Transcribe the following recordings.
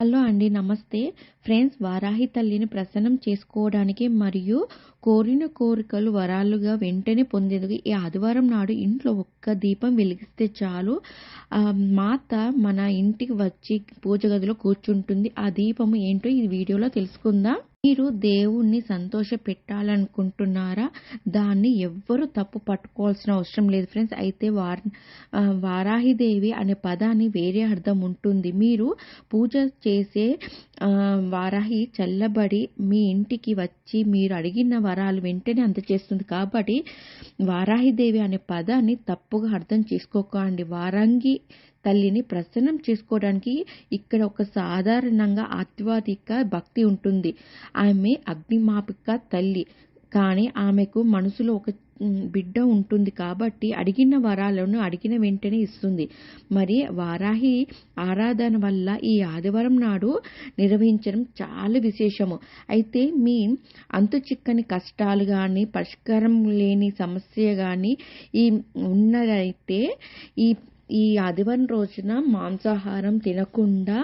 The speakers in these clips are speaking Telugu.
హలో అండి నమస్తే. ఫ్రెండ్స్ వారాహి తల్లిని ప్రసన్నం చేసుకోవడానికి మరియు కోరిన కోరికలు వరాలుగా వెంటనే పొందేందుకు ఈ ఆదివారం నాడు ఇంట్లో ఒక్క దీపం వెలిగిస్తే చాలు. మాత మన ఇంటికి వచ్చి పూజ గదిలో కూర్చుంటుంది. ఆ దీపం ఏంటో ఈ వీడియోలో తెలుసుకుందాం. మీరు దేవుణ్ణి సంతోష పెట్టాలనుకుంటున్నారా దాన్ని ఎవ్వరు తప్పు పట్టుకోవాల్సిన అవసరం లేదు ఫ్రెండ్స్. అయితే వార్ వారాహిదేవి అనే పదాన్ని వేరే అర్థం ఉంటుంది. మీరు పూజ చేసే వారాహి చల్లబడి మీ ఇంటికి వచ్చి మీరు అడిగిన వరాలు వెంటనే అందచేస్తుంది. కాబట్టి వారాహిదేవి అనే పదాన్ని తప్పుగా అర్థం చేసుకోకండి. వారంగి తల్లిని ప్రసన్నం చేసుకోవడానికి ఇక్కడ ఒక సాధారణంగా ఆధ్యాత్మిక భక్తి ఉంటుంది. ఆమె అగ్నిమాపిక తల్లి. కానీ ఆమెకు మనసులో ఒక బిడ్డ ఉంటుంది కాబట్టి అడిగిన వరాలను అడిగిన వెంటనే ఇస్తుంది. మరి వారాహి ఆరాధన వల్ల ఈ ఆదివారం నాడు నిర్వహించడం చాలా విశేషము. అయితే మీ అంతు చిక్కని కష్టాలు కానీ పరిష్కారం లేని సమస్య కానీ ఈ ఉన్నదైతే ఈ ఈ ఆదివారం రోజున మాంసాహారం తినకుండా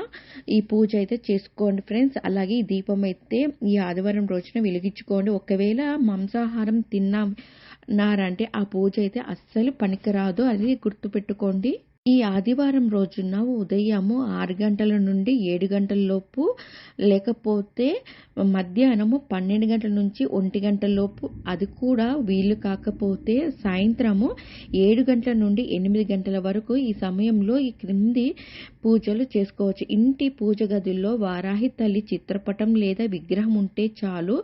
ఈ పూజ అయితే చేసుకోండి ఫ్రెండ్స్. అలాగే ఈ దీపం అయితే ఈ ఆదివారం రోజున వెలిగించుకోండి. ఒకవేళ మాంసాహారం తిన్నారంటే ఆ పూజ అయితే అస్సలు పనికిరాదు. అది గుర్తుపెట్టుకోండి. ఈ ఆదివారం రోజున ఉదయము ఆరు గంటల నుండి ఏడు గంటల లోపు లేకపోతే మధ్యాహ్నము పన్నెండు గంటల నుంచి ఒంటి గంటల లోపు అది కూడా వీలు కాకపోతే సాయంత్రము ఏడు గంటల నుండి ఎనిమిది గంటల వరకు ఈ సమయంలో ఈ క్రింది పూజలు చేసుకోవచ్చు. ఇంటి పూజ గదిలో వారాహి తల్లి చిత్రపటం లేదా విగ్రహం ఉంటే చాలు.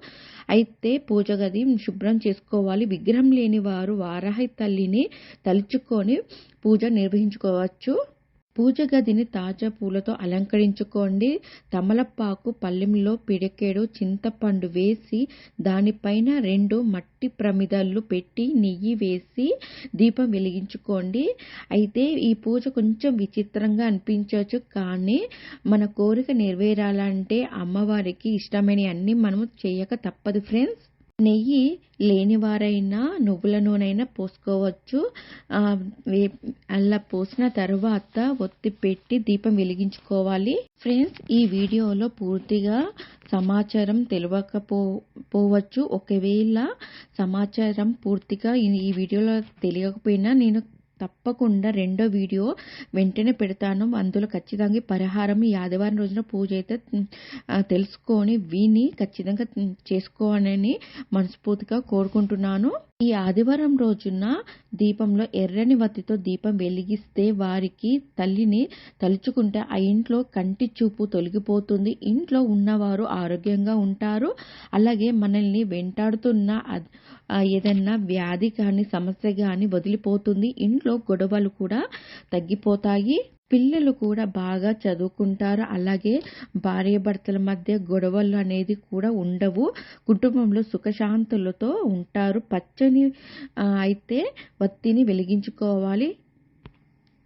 అయితే పూజ గది శుభ్రం చేసుకోవాలి. విగ్రహం లేని వారు వారాహి తల్లిని తలుచుకొని పూజ చేసుకోవచ్చు. పూజ గదిని తాజా పూలతో అలంకరించుకోండి. తమలపాకు పల్లెంలో పిడకేడు చింతపండు వేసి దానిపైన రెండు మట్టి ప్రమిదలు పెట్టి నెయ్యి వేసి దీపం వెలిగించుకోండి. అయితే ఈ పూజ కొంచెం విచిత్రంగా అనిపించవచ్చు కానీ మన కోరిక నెరవేరాలంటే అమ్మవారికి ఇష్టమైన అన్నీ మనం చేయక తప్పదు ఫ్రెండ్స్. నెయ్యి లేనివారైనా నువ్వుల నూనె పోసుకోవచ్చు. అలా పోసిన తర్వాత ఒత్తి పెట్టి దీపం వెలిగించుకోవాలి. ఫ్రెండ్స్ ఈ వీడియోలో పూర్తిగా సమాచారం తెలియకపోవచ్చు. ఒకవేళ సమాచారం పూర్తిగా ఈ వీడియోలో తెలియకపోయినా నేను తప్పకుండా రెండో వీడియో వెంటనే పెడతాను. అందులో ఖచ్చితంగా పరిహారం ఈ ఆదివారం రోజున పూజ అయితే తెలుసుకొని విని ఖచ్చితంగా చేసుకోవాలని మనస్ఫూర్తిగా కోరుకుంటున్నాను. ఈ ఆదివారం రోజున దీపంలో ఎర్రని వత్తితో దీపం వెలిగిస్తే వారికి తల్లిని తలుచుకుంటే ఆ ఇంట్లో కంటి చూపు తొలగిపోతుంది. ఇంట్లో ఉన్నవారు ఆరోగ్యంగా ఉంటారు. అలాగే మనల్ని వెంటాడుతున్న ఏదన్నా వ్యాధి కానీ సమస్య కానీ వదిలిపోతుంది. ఇంట్లో గొడవలు కూడా తగ్గిపోతాయి. పిల్లలు కూడా బాగా చదువుకుంటారు. అలాగే భార్యాభర్తల మధ్య గొడవలు అనేది కూడా ఉండవు. కుటుంబంలో సుఖశాంతులతో ఉంటారు. పచ్చని అయితే వత్తిని వెలిగించుకోవాలి.